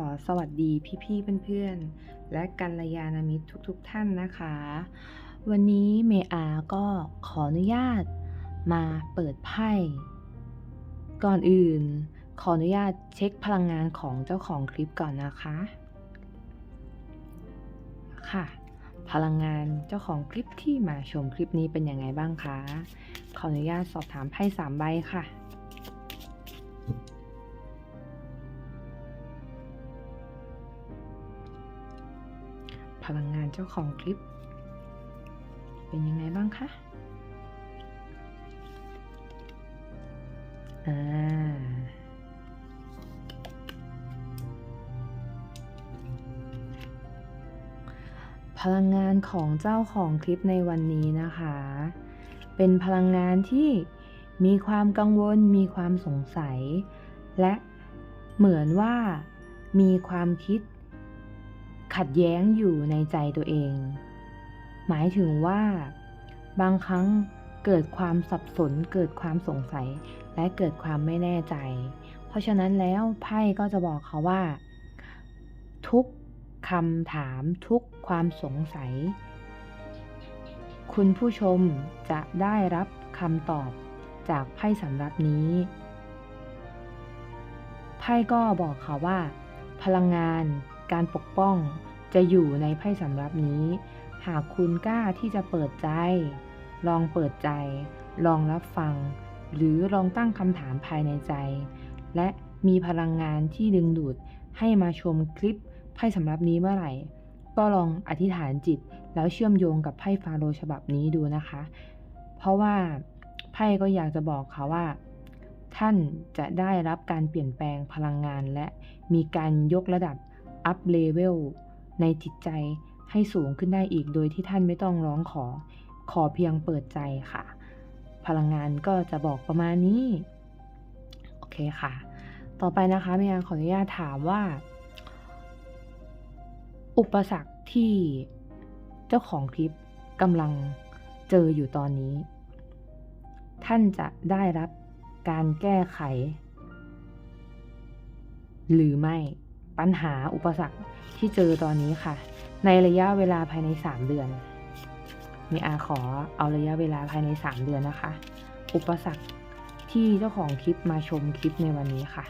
ขอสวัสดีพี่ๆเพื่อนๆ และกัลยาณมิตรทุกๆท่านนะคะ วันนี้เมอาก็ขออนุญาตมาเปิดไพ่ ก่อนอื่น ขออนุญาตเช็คพลังงานของเจ้าของคลิปก่อนนะคะ ค่ะ พลังงานเจ้าของคลิปที่มาชมคลิปนี้เป็นยังไงบ้างคะ ขออนุญาตสอบถามไพ่สามใบค่ะ พลังงานเจ้าของคลิป เป็นยังไงบ้างคะอ่าพลังงานของเจ้าของคลิปในวันนี้นะคะ เป็นพลังงานที่มีความกังวล มีความสงสัย และเหมือนว่ามีความคิด ขัดแย้งอยู่ในใจตัวเอง หมายถึงว่า บางครั้งเกิดความสับสน เกิดความสงสัย และเกิดความไม่แน่ใจ เพราะฉะนั้นแล้วไพ่ก็จะบอกเขาว่า ทุกคำถามทุกความสงสัย คุณผู้ชมจะได้รับคำตอบจากไพ่สำรับนี้ ไพ่ก็บอกเขาว่า พลังงาน การปกป้องจะอยู่ในไพ่สำรับนี้ หากคุณกล้าที่จะเปิดใจ ลองเปิดใจ ลองรับฟัง หรือลองตั้งคำถามภายในใจ และมีพลังงานที่ดึงดูดให้มาชมคลิปไพ่สำรับนี้เมื่อไหร่ ก็ลองอธิษฐานจิต แล้วเชื่อมโยงกับไพ่ฟาโรฉบับนี้ดูนะคะ เพราะว่าไพ่ก็อยากจะบอกเขาว่า ท่านจะได้รับการเปลี่ยนแปลงพลังงานและมีการยกระดับ อัพเลเวลในจิตใจให้สูงขึ้นได้อีกโดยที่ท่านไม่ต้องร้องขอ ขอเพียงเปิดใจค่ะ พลังงานก็จะบอกประมาณนี้ โอเคค่ะ ต่อไปนะคะเมียขออนุญาตถามว่า อุปสรรคที่เจ้าของคลิปกำลังเจออยู่ตอนนี้ ท่านจะได้รับการแก้ไข หรือไม่ ปัญหาอุปสรรคที่เจอตอนนี้ค่ะ ในระยะเวลาภายใน 3 เดือนมีอาขอเอาระยะเวลาภายใน 3 เดือนนะคะ อุปสรรคที่เจ้าของคลิปมาชมคลิปในวันนี้ค่ะ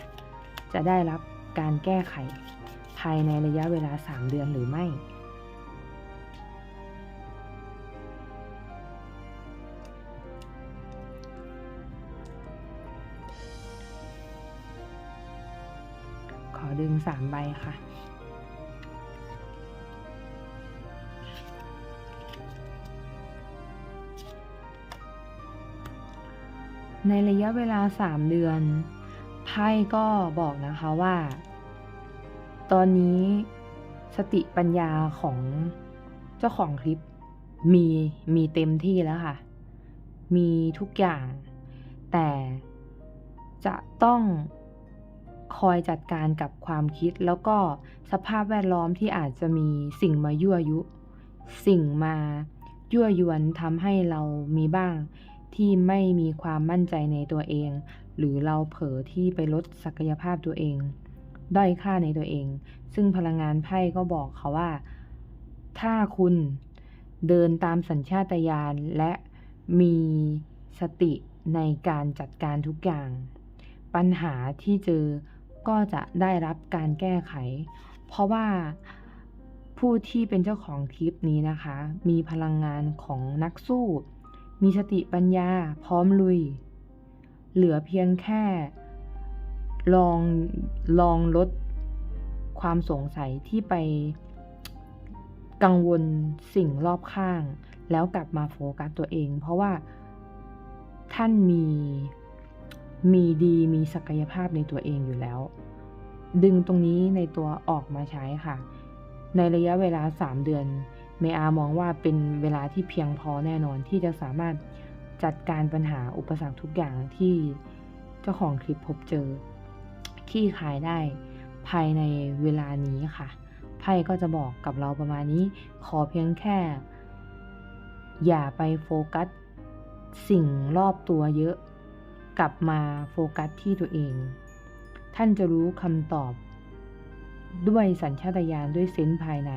จะได้รับการแก้ไขภายในระยะเวลา 3 เดือนหรือไม่ ดึง3ใบค่ะ ในระยะเวลา3เดือน ไพ่ก็บอกนะคะว่า ตอนนี้สติปัญญาของเจ้าของคลิปมีมีเต็มที่แล้วค่ะ มีทุกอย่าง แต่จะต้อง คอยจัดการกับความคิดแล้วก็สภาพแวดล้อมที่อาจจะมีสิ่งมายั่วยุ สิ่งมายั่วยวนทำให้เรามีบ้างที่ไม่มีความมั่นใจในตัวเอง หรือเราเผลอที่ไปลดศักยภาพตัวเอง ด้อยค่าในตัวเอง ซึ่งพลังงานไพ่ก็บอกเขาว่า ถ้าคุณเดินตามสัญชาตญาณและมีสติในการจัดการทุกอย่าง ปัญหาที่เจอ ก็จะได้รับการแก้ไข เพราะว่าผู้ที่เป็นเจ้าของคลิปนี้นะคะ มีพลังงานของนักสู้ มีสติปัญญาพร้อมลุย เหลือเพียงแค่ ลองลองลดความสงสัยที่ไปกังวลสิ่งรอบข้าง แล้วกลับมาโฟกัสตัวเอง เพราะว่าท่านมี มีดีมีศักยภาพในตัวเองอยู่แล้ว ดึงตรงนี้ในตัวออกมาใช้ค่ะ ในระยะเวลา 3 เดือน เมอามองว่าเป็นเวลาที่เพียงพอแน่นอนที่จะสามารถจัดการปัญหาอุปสรรคทุกอย่างที่เจ้าของคลิปพบเจอขี้ขายได้ภายในเวลานี้ค่ะไพ่ก็จะบอกกับเราประมาณนี้ ขอเพียงแค่ อย่าไปโฟกัสสิ่งรอบตัวเยอะ กลับมาโฟกัสที่ตัวเอง ท่านจะรู้คำตอบ ด้วยสัญชาตญาณด้วยเซนส์ภายใน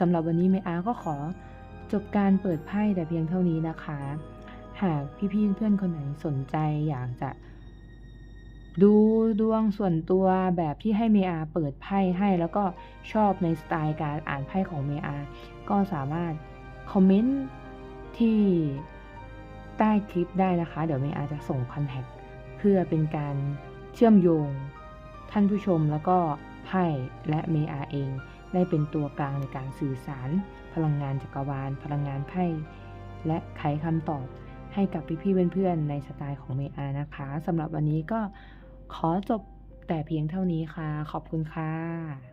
สำหรับวันนี้เมอาก็ขอจบการเปิดไพ่แต่เพียงเท่านี้นะคะ หากพี่ๆเพื่อนคนไหนสนใจอยากจะ ดูดวงส่วนตัวแบบที่ให้เมอาเปิดไพ่ให้แล้วก็ชอบในสไตล์การอ่านไพ่ของเมอาก็สามารถคอมเมนต์ที่ ต้คลิปได้นะคะ เดี๋ยวเมอาจะส่งคอนแทคเพื่อเป็นการเชื่อมโยง ท่านผู้ชมแล้วก็ไพ่และเมอาเอง ได้เป็นตัวกลางในการสื่อสาร พลังงานจักรวาล พลังงานไพ่ และไขคำตอบให้กับพี่ๆเพื่อนๆในสไตล์ของเมอานะคะสำหรับวันนี้ก็ขอจบแต่เพียงเท่านี้ค่ะ ขอบคุณค่ะ